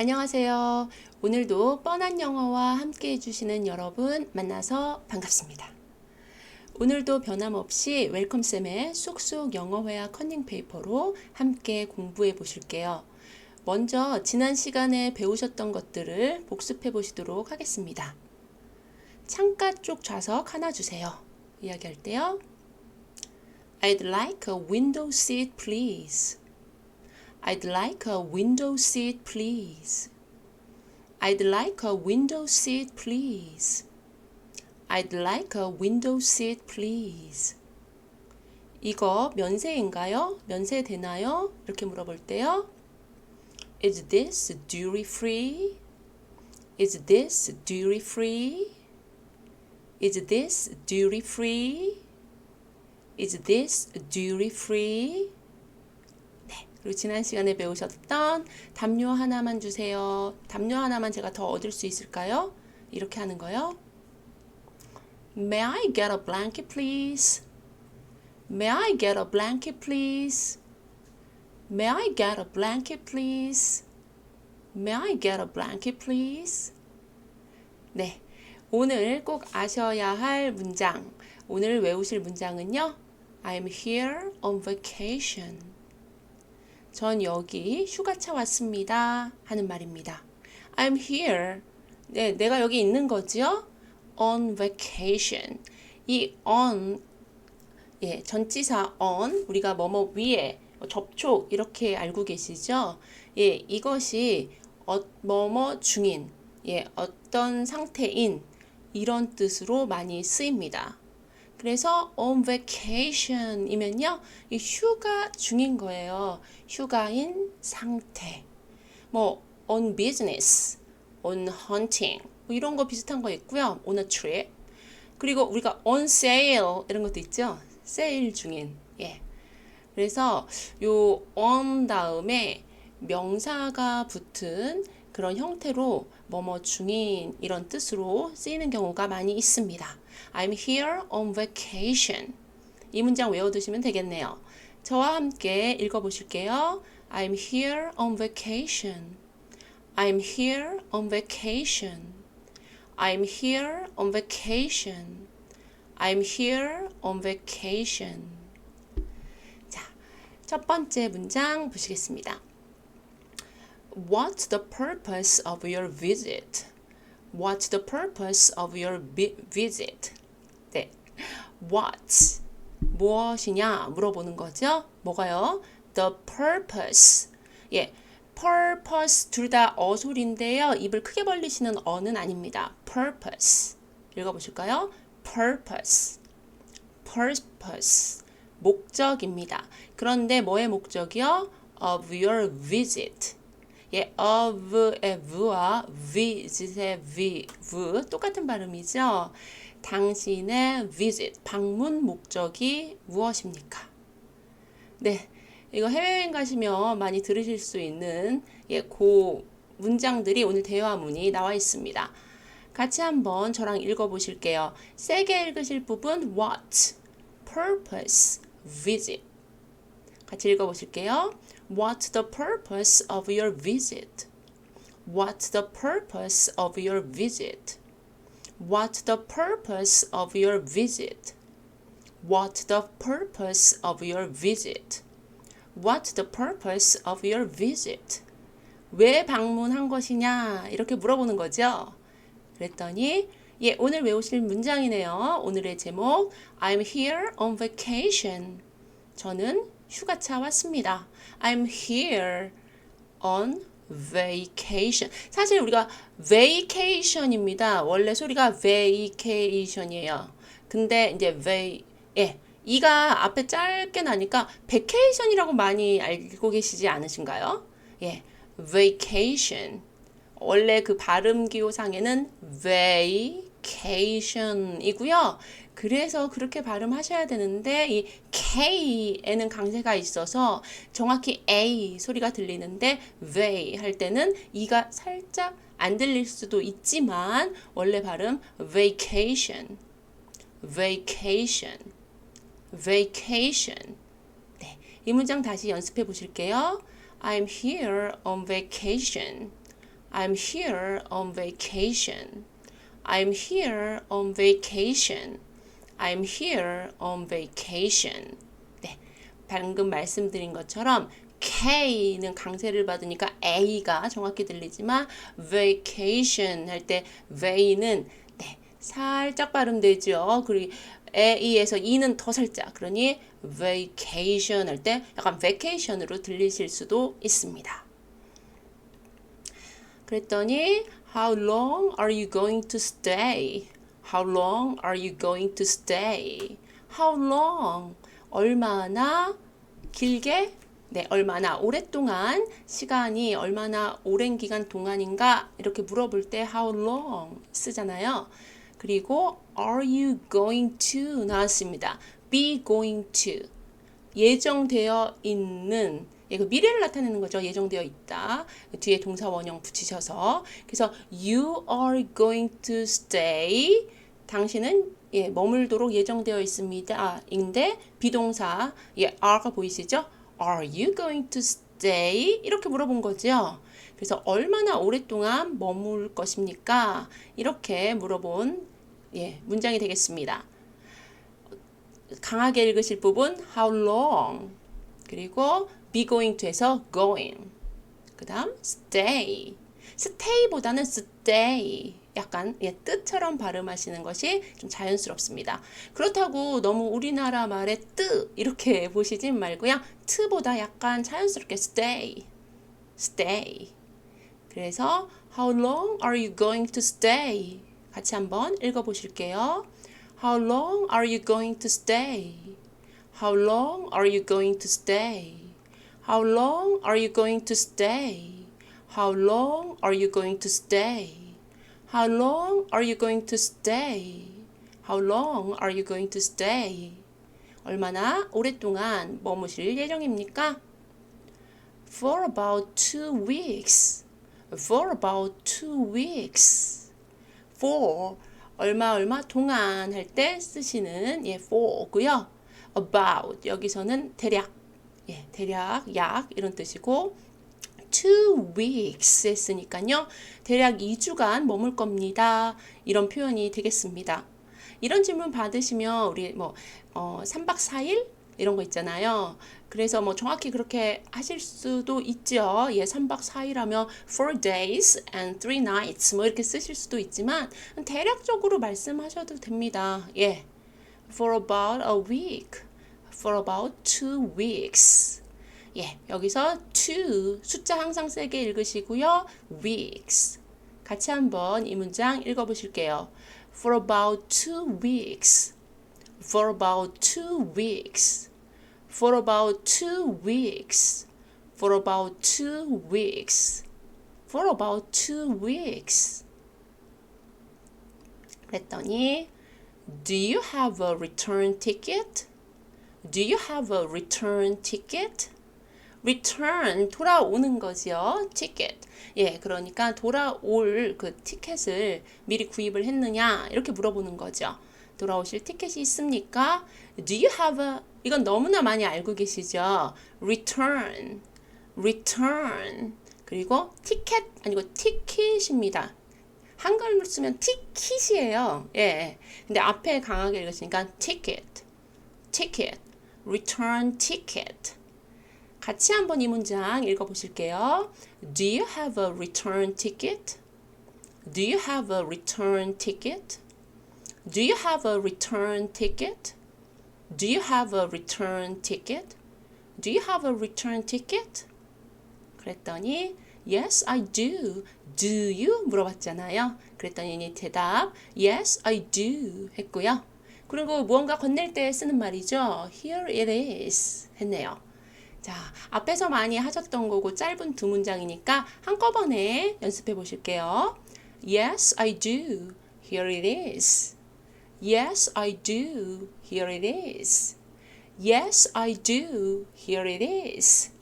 안녕하세요. 오늘도 뻔한 영어와 함께 해주시는 여러분 만나서 반갑습니다. 오늘도 변함없이 웰컴쌤의 쑥쑥 영어회화 컨닝 페이퍼로 함께 공부해 보실게요. 먼저 지난 시간에 배우셨던 것들을 복습해 보시도록 하겠습니다. 창가 쪽 좌석 하나 주세요. 이야기할 때요. I'd like a window seat, please. I'd like a window seat, please. I'd like a window seat, please. I'd like a window seat, please. 이거 면세인가요? 면세 되나요? 이렇게 물어볼 때요. Is this duty free? Is this duty free? Is this duty free? Is this duty free? 네. 그리고 지난 시간에 배우셨던 담요 하나만 주세요. 담요 하나만 제가 더 얻을 수 있을까요? 이렇게 하는 거요. May I get a blanket, please? May I get a blanket, please? May I get a blanket, please? May I get a blanket, please? 네. 오늘 꼭 아셔야 할 문장. 오늘 외우실 문장은요. I'm here on vacation. 전 여기 휴가차 왔습니다. 하는 말입니다. I'm here. 네, 내가 여기 있는 거지요? On vacation. 이 on 예, 전치사 on 우리가 뭐뭐 위에 접촉 이렇게 알고 계시죠? 예, 이것이 어, 뭐뭐 중인 예, 어떤 상태인 이런 뜻으로 많이 쓰입니다. 그래서 on vacation이면요, 이 휴가 중인 거예요. 휴가인 상태. 뭐 on business, on hunting 뭐 이런 거 비슷한 거 있고요. on a trip. 그리고 우리가 on sale 이런 것도 있죠. 세일 중인. 예. 그래서 요 on 다음에 명사가 붙은 그런 형태로 뭐뭐 중인 이런 뜻으로 쓰이는 경우가 많이 있습니다. I'm here on vacation. 이 문장 외워두시면 되겠네요. 저와 함께 읽어보실게요. I'm here on vacation. I'm here on vacation. I'm here on vacation. I'm here on vacation. 자, 첫 번째 문장 보시겠습니다. What's the purpose of your visit? What's the purpose of your visit? 네. What? 무엇이냐 물어보는 거죠. 뭐가요? The purpose. 예. purpose 둘 다 어소리인데요. 입을 크게 벌리시는 어는 아닙니다. purpose. 읽어 보실까요? purpose. purpose. 목적입니다. 그런데 뭐의 목적이요? of your visit. 예, of의 v와 visit의 v, v 똑같은 발음이죠. 당신의 visit, 방문 목적이 무엇입니까? 네, 이거 해외여행 가시면 많이 들으실 수 있는 예, 고 문장들이 오늘 대화문이 나와 있습니다. 같이 한번 저랑 읽어보실게요. 세게 읽으실 부분 what, purpose, visit. 같이 읽어보실게요. What's the purpose of your visit? What's the purpose of your visit? What's the purpose of your visit? What's the purpose of your visit? What's the purpose of your visit? 왜 방문한 것이냐? 이렇게 물어보는 거죠. 그랬더니 예, 오늘 외우실 문장이네요. 오늘의 제목 I'm here on vacation. 저는 휴가차 왔습니다. I'm here on vacation. 사실 우리가 vacation입니다. 원래 소리가 vacation이에요. 근데 이제 va 예. 이가 앞에 짧게 나니까 vacation이라고 많이 알고 계시지 않으신가요? 예. vacation. 원래 그 발음 기호상에는 vacation이고요. 그래서 그렇게 발음하셔야 되는데 이 K에는 강세가 있어서 정확히 A 소리가 들리는데 vey 할 때는 이가 살짝 안 들릴 수도 있지만 원래 발음 vacation, vacation, vacation. 네, 이 문장 다시 연습해 보실게요. I'm here on vacation. I'm here on vacation. I'm here on vacation. I'm here on vacation. 네. 방금 말씀드린 것처럼 K는 강세를 받으니까 A가 정확히 들리지만 vacation 할 때 V는 네, 살짝 발음되죠. 그리고 A에서 E는 더 살짝. 그러니 vacation 할 때 약간 vacation으로 들리실 수도 있습니다. 그랬더니 How long are you going to stay? How long are you going to stay? How long? 얼마나 길게? 네, 얼마나 오랫동안 시간이 얼마나 오랜 기간 동안인가 이렇게 물어볼 때 how long 쓰잖아요. 그리고 are you going to 나왔습니다. be going to 예정되어 있는 예, 그 미래를 나타내는 거죠. 예정되어 있다. 뒤에 동사 원형 붙이셔서 그래서 you are going to stay 당신은 예, 머물도록 예정되어 있습니다. 아, 인데 비동사 예, are가 보이시죠? Are you going to stay? 이렇게 물어본 거죠. 그래서 얼마나 오랫동안 머물 것입니까? 이렇게 물어본 예, 문장이 되겠습니다. 강하게 읽으실 부분 how long 그리고 be going to에서 going 그 다음 stay stay보다는 stay 약간 예, 뜻처럼 발음하시는 것이 좀 자연스럽습니다. 그렇다고 너무 우리나라 말의 뜨 이렇게 보시지 말고요. 트보다 약간 자연스럽게 stay, stay. 그래서 How long are you going to stay? 같이 한번 읽어보실게요. How long are you going to stay? How long are you going to stay? How long are you going to stay? How long are you going to stay? How long are you going to stay? How long are you going to stay? 얼마나 오랫동안 머무실 예정입니까? For about two weeks. For about two weeks. For 얼마 얼마 동안 할 때 쓰시는 예 for고요. About 여기서는 대략 예 대략 약 이런 뜻이고 two weeks 했으니까요. 대략 2주간 머물 겁니다. 이런 표현이 되겠습니다. 이런 질문 받으시면 우리 뭐 어, 3박 4일 이런 거 있잖아요. 그래서 뭐 정확히 그렇게 하실 수도 있죠. 예, 3박 4일 하면 4 days and 3 nights 뭐 이렇게 쓰실 수도 있지만 대략적으로 말씀하셔도 됩니다. 예. for about a week. for about two weeks. 예, 여기서 two 숫자 항상 세게 읽으시고요. weeks. 같이 한번 이 문장 읽어보실게요. For about two weeks. For about two weeks. For about two weeks. For about two weeks. For about two weeks. 그랬더니 Do you have a return ticket? Do you have a return ticket? Return 돌아오는 거지요. ticket. 예, 그러니까 돌아올 그 티켓을 미리 구입을 했느냐 이렇게 물어보는 거죠. 돌아오실 티켓이 있습니까? Do you have a 이건 너무나 많이 알고 계시죠. return, return 그리고 티켓 아니고 티켓입니다. 한글로 쓰면 티켓이에요. 예. 근데 앞에 강하게 읽으시니까 ticket, ticket, return ticket. 같이 한번 이 문장 읽어보실게요. Do you have a return ticket? Do you have a return ticket? Do you have a return ticket? Do you have a return ticket? Do you have a return ticket? 그랬더니 Yes, I do. Do you? 물어봤잖아요. 그랬더니 대답 Yes, I do 했고요. 그리고 무언가 건넬 때 쓰는 말이죠. Here it is 했네요. 자, 앞에서 많이 하셨던 거고 짧은 두 문장이니까 한꺼번에 연습해 보실게요. Yes, I do. Here it is. Yes, I do. Here it is. Yes, I do. Here it is.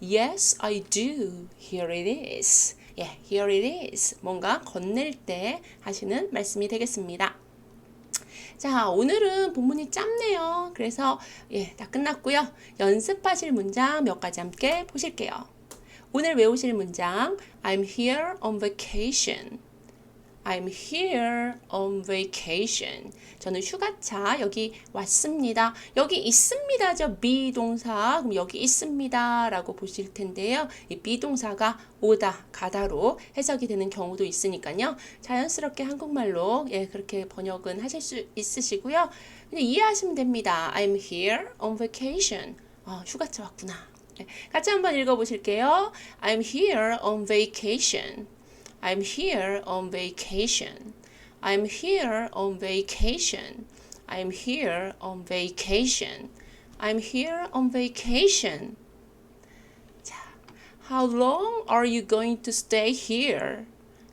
Yes, I do. Here it is. 예, here it is. 뭔가 건넬 때 하시는 말씀이 되겠습니다. 자, 오늘은 본문이 짧네요. 그래서 예, 다 끝났고요. 연습하실 문장 몇 가지 함께 보실게요. 오늘 외우실 문장 I'm here on vacation. I'm here on vacation. 저는 휴가차 여기 왔습니다. 여기 있습니다죠. 비동사. 그럼 여기 있습니다라고 보실 텐데요. 이 비동사가 오다, 가다로 해석이 되는 경우도 있으니까요. 자연스럽게 한국말로 예, 그렇게 번역은 하실 수 있으시고요. 그냥 이해하시면 됩니다. I'm here on vacation. 어, 휴가차 왔구나. 네, 같이 한번 읽어 보실게요. I'm here on vacation. I'm here on vacation. I'm here on vacation. I'm here on vacation. I'm here on vacation. 자, How long are you going to stay here?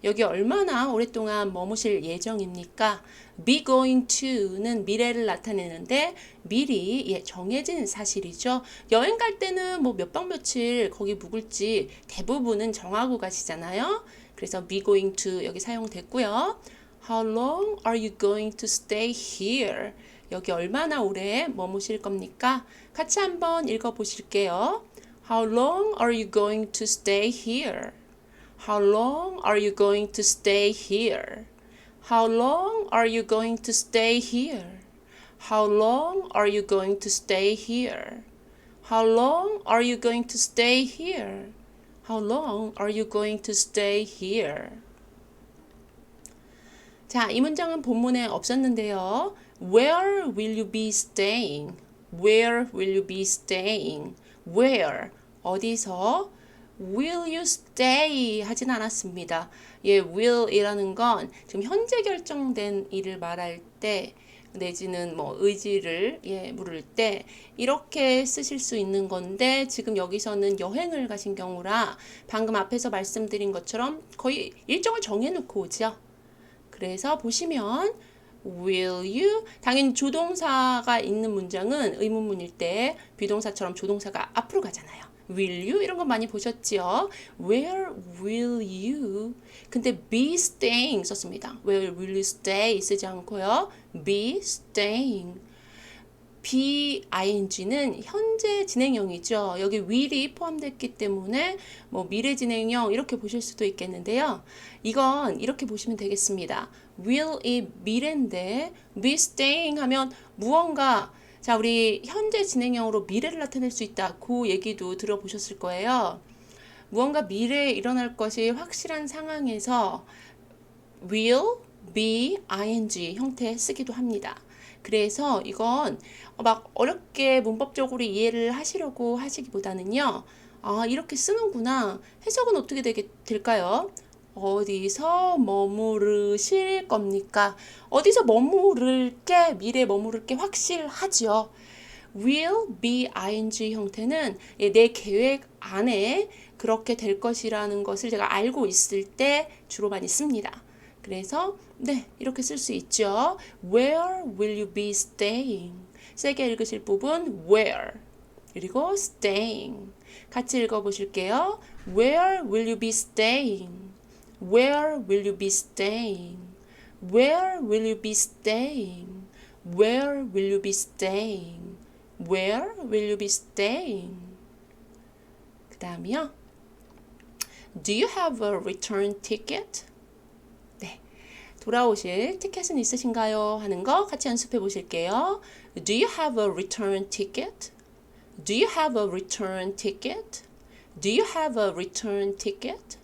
여기 얼마나 오랫동안 머무실 예정입니까? be going to는 미래를 나타내는데 미리 예, 정해진 사실이죠. 여행 갈 때는 뭐 몇 박 며칠 거기 묵을지 대부분은 정하고 가시잖아요. 그래서 be going to 여기 사용됐고요. How long are you going to stay here? 여기 얼마나 오래 머무실 겁니까? 같이 한번 읽어 보실게요. How long are you going to stay here? How long are you going to stay here? How long are you going to stay here? How long are you going to stay here? How long are you going to stay here? How long are you going to stay here? 자, 이 문장은 본문에 없었는데요. Where will you be staying? Where will you be staying? Where? 어디서? Will you stay? 하진 않았습니다. 예, will이라는 건 지금 현재 결정된 일을 말할 때 내지는 뭐 의지를 예, 물을 때 이렇게 쓰실 수 있는 건데 지금 여기서는 여행을 가신 경우라 방금 앞에서 말씀드린 것처럼 거의 일정을 정해 놓고 오죠. 그래서 보시면 will you 당연히 조동사가 있는 문장은 의문문일 때 비동사처럼 조동사가 앞으로 가잖아요. Will you 이런 거 많이 보셨지요? where will you 근데 be staying 썼습니다. where will you stay 쓰지 않고요. be staying be ing는 현재 진행형이죠. 여기 will이 포함됐기 때문에 뭐 미래 진행형 이렇게 보실 수도 있겠는데요. 이건 이렇게 보시면 되겠습니다. will이 미래인데 be staying 하면 무언가 자, 우리 현재 진행형으로 미래를 나타낼 수 있다. 그 얘기도 들어보셨을 거예요. 무언가 미래에 일어날 것이 확실한 상황에서 will, be, ing 형태 쓰기도 합니다. 그래서 이건 막 어렵게 문법적으로 이해를 하시려고 하시기보다는요. 아, 이렇게 쓰는구나. 해석은 어떻게 되게 될까요? 어디서 머무르실 겁니까? 어디서 머무를 게 미래 머무를 게 확실하죠. will be ing 형태는 예, 내 계획 안에 그렇게 될 것이라는 것을 제가 알고 있을 때 주로 많이 씁니다. 그래서 네 이렇게 쓸 수 있죠. Where will you be staying? 세게 읽으실 부분 where 그리고 staying 같이 읽어보실게요. Where will you be staying? Where will you be staying? Where will you be staying? Where will you be staying? Where will you be staying? 그 다음이요. Do you have a return ticket? 네. 돌아오실 티켓은 있으신가요? 하는 거 같이 연습해 보실게요. Do you have a return ticket? Do you have a return ticket? Do you have a return ticket?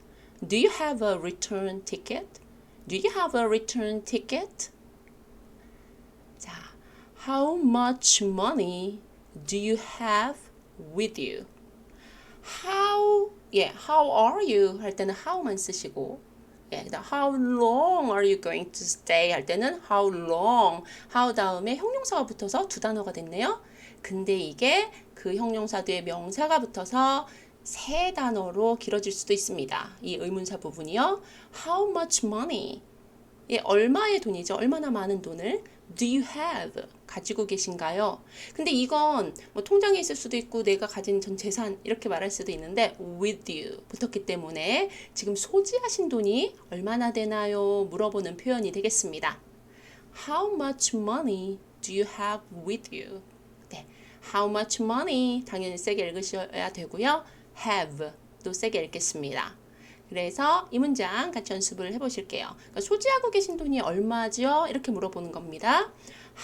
Do you have a return ticket? Do you have a return ticket? 자, how much money do you have with you? How, yeah, how are you? 할 때는 how만 쓰시고, 예, how long are you going to stay? 할 때는 how long, how 다음에 형용사가 붙어서 두 단어가 됐네요. 근데 이게 그 형용사 뒤에 명사가 붙어서 세 단어로 길어질 수도 있습니다. 이 의문사 부분이요. How much money? 예, 얼마의 돈이죠? 얼마나 많은 돈을 do you have 가지고 계신가요? 근데 이건 뭐 통장에 있을 수도 있고 내가 가진 전 재산 이렇게 말할 수도 있는데 with you 붙었기 때문에 지금 소지하신 돈이 얼마나 되나요? 물어보는 표현이 되겠습니다. How much money do you have with you? 네. How much money 당연히 세게 읽으셔야 되고요. Have 또 세게 읽겠습니다. 그래서 이 문장 같이 연습을 해보실게요. 그러니까 소지하고 계신 돈이 얼마죠? 이렇게 물어보는 겁니다.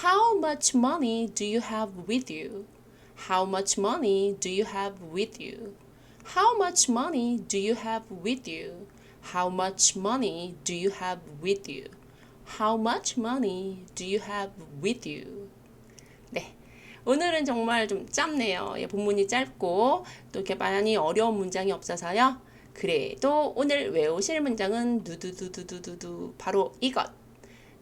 How much money do you have with you? How much money do you have with you? How much money do you have with you? How much money do you have with you? How much money do you have with you? 네. 오늘은 정말 좀 짧네요. 예, 본문이 짧고 또 이렇게 많이 어려운 문장이 없어서요. 그래도 오늘 외우실 문장은 두두두두두두 바로 이것.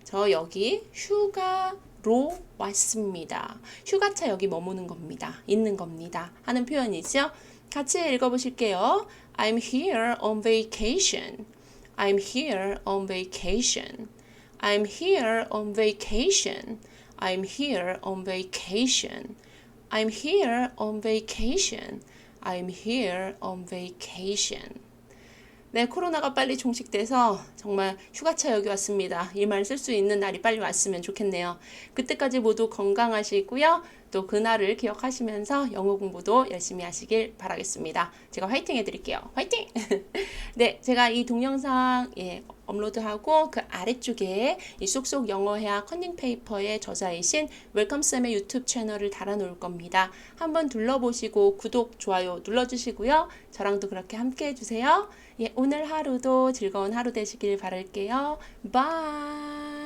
저 여기 휴가 로 왔습니다. 휴가차 여기 머무는 겁니다. 있는 겁니다. 하는 표현이죠. 같이 읽어보실게요. I'm here on vacation. I'm here on vacation. I'm here on vacation. I'm here on vacation. I'm here on vacation. I'm here on vacation. 네, 코로나가 빨리 종식돼서 정말 휴가차 여기 왔습니다. 이 말 쓸 수 있는 날이 빨리 왔으면 좋겠네요. 그때까지 모두 건강하시고요. 또 그날을 기억하시면서 영어 공부도 열심히 하시길 바라겠습니다. 제가 화이팅 해드릴게요. 화이팅! 네, 제가 이 동영상 예, 업로드하고 그 아래쪽에 이 쏙쏙 영어회화 컨닝 페이퍼의 저자이신 웰컴쌤의 유튜브 채널을 달아놓을 겁니다. 한번 둘러보시고 구독, 좋아요 눌러주시고요. 저랑도 그렇게 함께 해주세요. 예, 오늘 하루도 즐거운 하루 되시길 바랄게요. 바이!